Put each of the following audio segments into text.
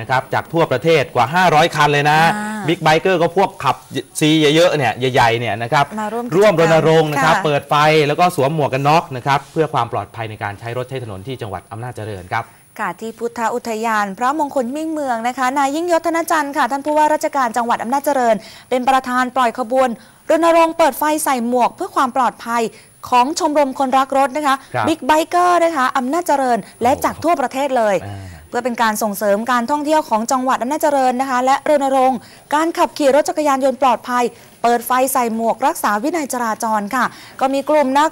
นะครับจากทั่วประเทศกว่า 500 คันเลยนะอ่าบิ๊กไบเกอร์ก็พวกขับซีเยอะๆเนี่ยใหญ่ๆเนี่ยนะครับมาร่วมกิจกรรมร่วมรณรงค์นะครับค่ะเปิดไฟแล้วก็สวมหมวกกันน็อกนะครับเพื่อความปลอดภัยในการใช้รถใช้ถนนที่จังหวัดอำนาจเจริญครับค่ะที่พุทธอุทยาน พระมงคลมิ่งเมืองนะคะ นายยิ่งยศธนจันทร์ค่ะ ท่านผู้ว่าราชการจังหวัดอำนาจเจริญ เป็นประธานปล่อยขบวนรณรงค์เปิดไฟใส่หมวกเพื่อความปลอดภัยของชมรมคนรักรถนะคะครับบิ๊กไบเกอร์นะคะอำนาจเจริญ และจากทั่วประเทศเลยอ่าเพื่อเป็นการส่งเสริมการท่องเที่ยวของจังหวัดอำนาจเจริญนะคะ และรณรงค์การขับขี่รถจักรยานยนต์ปลอดภัย เปิดไฟใส่หมวกรักษาวินัยจราจรค่ะ ก็มีกลุ่มนัก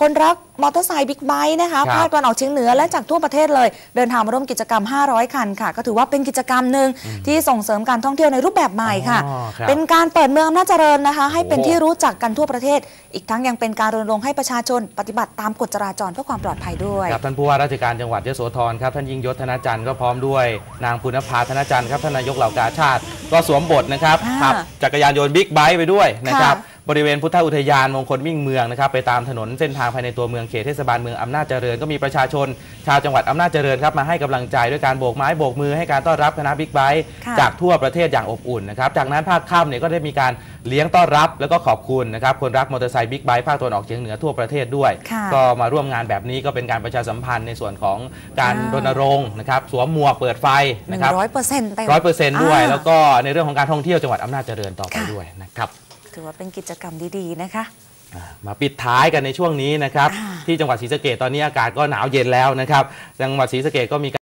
คนรักมอเตอร์ไซค์บิ๊กไบค์นะคะครับภาคตะวันออกเฉียงเหนือและจากทั่วประเทศเลย เดินทางมาร่วมกิจกรรม 500 คันค่ะ ก็ถือว่าเป็นกิจกรรมหนึ่งที่ส่งเสริมการท่องเที่ยวในรูปแบบใหม่ค่ะอ๋อครับเป็นการเปิดเมืองอำนาจเจริญนะคะ ให้เป็นโอ้ที่รู้จักกันทั่วประเทศ อีกทั้งยังเป็นการรณรงค์ให้ประชาชน ปฏิบัติตามกฎจราจรเพื่อความปลอดภัยด้วยครับท่านผู้ว่าราชการจังหวัดยโสธรครับท่านยิ่งยศธนจันทร์ก็พร้อมด้วย นางปุณภาธนจันทร์ครับท่านนายกเหล่ากาชาติก็สวมบทนะครับอ่าขับจักรยานยนต์บิ๊กไบค์ไปด้วยนะครับค่ะ บริเวณพุทธอุทยานมงคลมิ่งเมืองนะครับไปตามถนนเส้นทางภายในตัวเมืองเขตเทศบาลเมืองอำนาจเจริญก็มีประชาชน ชาวจังหวัดอำนาจเจริญครับมาให้กำลังใจด้วยการโบกไม้โบกมือให้การต้อนรับคณะบิ๊กไบค์ค่ะจากทั่วประเทศอย่างอบอุ่นนะครับจากนั้นภาคค่ำเนี่ยก็ได้มีการเลี้ยงต้อนรับ แล้วก็ขอบคุณนะครับคนรักมอเตอร์ไซค์บิ๊กไบค์ภาคตะวันออกเฉียงเหนือทั่วประเทศด้วย ค่ะ ก็มาร่วมงานแบบนี้ก็เป็นการประชาสัมพันธ์ในส่วนของการอ่ารณรงค์นะครับสวมหมวกเปิดไฟหนึ่นะงครับ ร้อยเปอร์เซ็นต์เต็มร้อยเปอร์เซ็นต์ด้วยอ่าแล้วก็ในเรื่องของการท่องเที่ยวจังหวัดอำนาจเจริญต่อไปค่ะ ด้วยนะครับ ถือว่าเป็นกิจกรรมดีๆนะคะอ่ามาปิดท้ายกันในช่วงนี้นะครับอ่าที่จังหวัดศรีสะเกดตอนนี้อากาศก็หนาวเย็นแล้วนะครับ จังหวัดศรีสะเกดก็มี